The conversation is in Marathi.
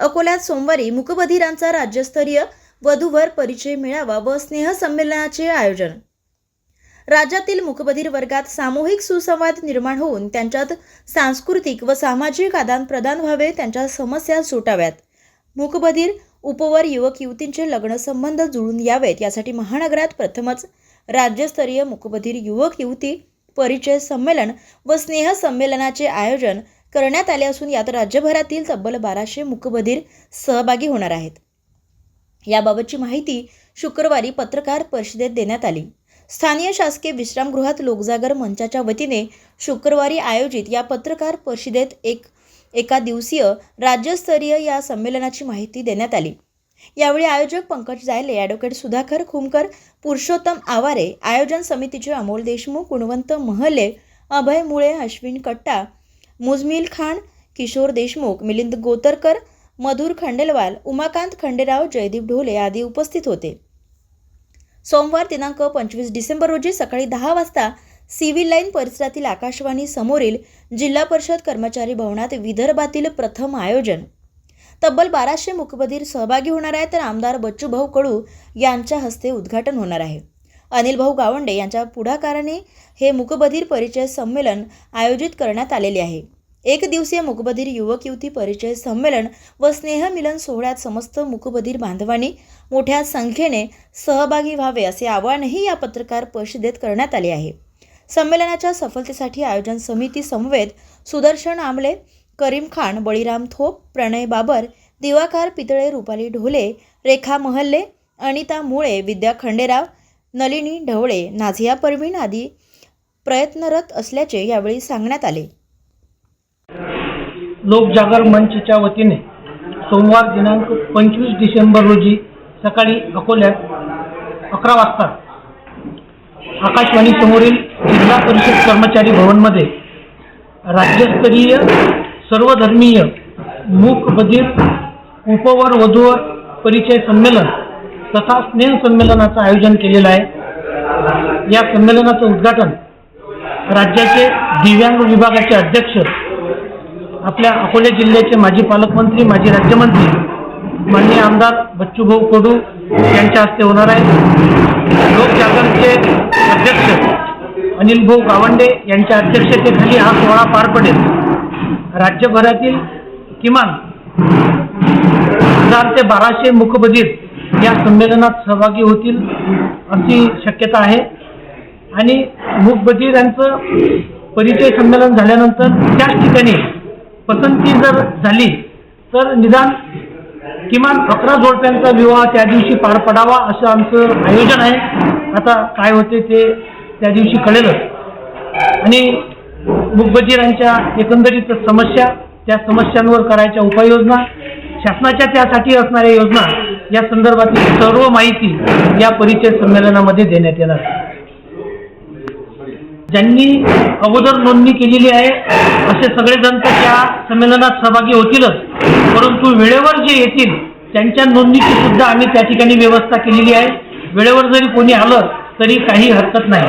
अकोल्यात सोमवारी मुकबधिरांचा राज्यस्तरीय वधूवर परिचय मेळावा व स्नेहसंमेलनाचे आयोजन. राज्यातील मुकबधीर वर्गात सामूहिक सुसंवाद निर्माण होऊन त्यांच्यात सांस्कृतिक व सामाजिक आदानप्रदान व्हावे त्यांच्या समस्या सुटाव्यात. मुकबधीर उपवर युवक युवतींचे लग्न संबंध जुळून यावेत यासाठी महानगरात प्रथमच राज्यस्तरीय मुकबधीर युवक युवती परिचय संमेलन व स्नेह संमेलनाचे आयोजन करण्यात आले असून यात राज्यभरातील तब्बल बाराशे मुकबधीर सहभागी होणार आहेत. याबाबतची माहिती शुक्रवारी पत्रकार परिषदेत देण्यात आली. स्थानीय शासकीय विश्रामगृहात लोकजागर मंचाच्या वतीने शुक्रवारी आयोजित या पत्रकार परिषदेत एक एका दिवसीय राज्यस्तरीय या संमेलनाची माहिती देण्यात आली. यावेळी आयोजक पंकज जायले ॲडव्होकेट सुधाकर खुमकर पुरुषोत्तम आवारे आयोजन समितीचे अमोल देशमुख गुणवंत महले अभय मुळे अश्विन कट्टा मुजमिल खान किशोर देशमुख मिलिंद गोतरकर मधुर खंडेलवाल उमाकांत खंडेराव जयदीप ढोले आदी उपस्थित होते. सोमवार दिनांक पंचवीस डिसेंबर रोजी सकाळी दहा वाजता सिव्हिल लाईन परिसरातील आकाशवाणी समोरील जिल्हा परिषद कर्मचारी भवनात विदर्भातील प्रथम आयोजन. तब्बल बाराशे मुकबधीर सहभागी होणार आहे तर आमदार बच्चूभाऊ कडू यांच्या हस्ते उद्घाटन होणार आहे. अनिल भाऊ गावंडे यांच्या पुढाकाराने हे मुकबधीर परिचय संमेलन आयोजित करण्यात आलेले आहे. एक दिवसीय मुकबधीर युवक युवती परिचय संमेलन व स्नेहमिलन सोहळ्यात समस्त मुकबधीर बांधवांनी मोठ्या संख्येने सहभागी व्हावे असे आवाहनही या पत्रकार परिषदेत करण्यात आले आहे. संमेलनाच्या सफलतेसाठी आयोजन समिती समवेत सुदर्शन आमले करीम खान बळीराम थोप प्रणय बाबर दिवाकार पितळे रुपाली ढोले रेखा महल्ले अनिता मुळे विद्या खंडेराव नलिनी ढवळे नाझिया परवीन आदी प्रयत्नरत असल्याचे यावेळी सांगण्यात आले. लोकजागर मंचच्या वतीने सोमवार दिनांक पंचवीस डिसेंबर रोजी सकाळी अकोल्यात अकरा वाजता आकाशवाणी समोरील जिल्हा परिषद कर्मचारी भवनमध्ये राज्यस्तरीय सर्वधर्मीय मूक बधीर उपवर वधूवर परिचय संमेलन तथा स्नेह संमेलनाचं आयोजन केलेलं आहे. या संमेलनाचं उद्घाटन राज्याचे दिव्यांग विभागाचे अध्यक्ष आपल्या अकोले जिल्ह्याचे माजी पालकमंत्री माजी राज्यमंत्री माननीय आमदार बच्चूभाऊ कडू यांच्या हस्ते होणार आहे. लोकजागरणचे अध्यक्ष अनिल भाऊ गावंडे यांच्या अध्यक्षतेखाली हा सोहळा पार पडेल. राज्यभरातील किमान हजार ते बाराशे मुखबधीर या संमेलनात सहभागी होतील अशी शक्यता आहे. आणि मूकबधीरांचं परिचय संमेलन झाल्यानंतर त्याच ठिकाणी पसंती जर झाली तर निदान किमान अकरा जोडप्यांचा विवाह त्या दिवशी पार पडावा असं आमचं आयोजन आहे. आता काय होते ते त्या दिवशी कळेलच. आणि मुकबजीरांच्या एकंदरीत समस्या त्या समस्यांवर करायच्या उपाययोजना शासनाच्या त्यासाठी असणाऱ्या योजना या संदर्भातील सर्व माहिती या परिचय संमेलनामध्ये देण्यात येणार. ज्यांनी अगोदर नोंदणी केलेली आहे असे सगळेजण तर त्या संमेलनात सहभागी होतीलच. परंतु वेळेवर जे येतील त्यांच्या नोंदणीची सुद्धा आम्ही त्या ठिकाणी व्यवस्था केलेली आहे. वेळेवर जरी कोणी आलं तरी काही हरकत नाही.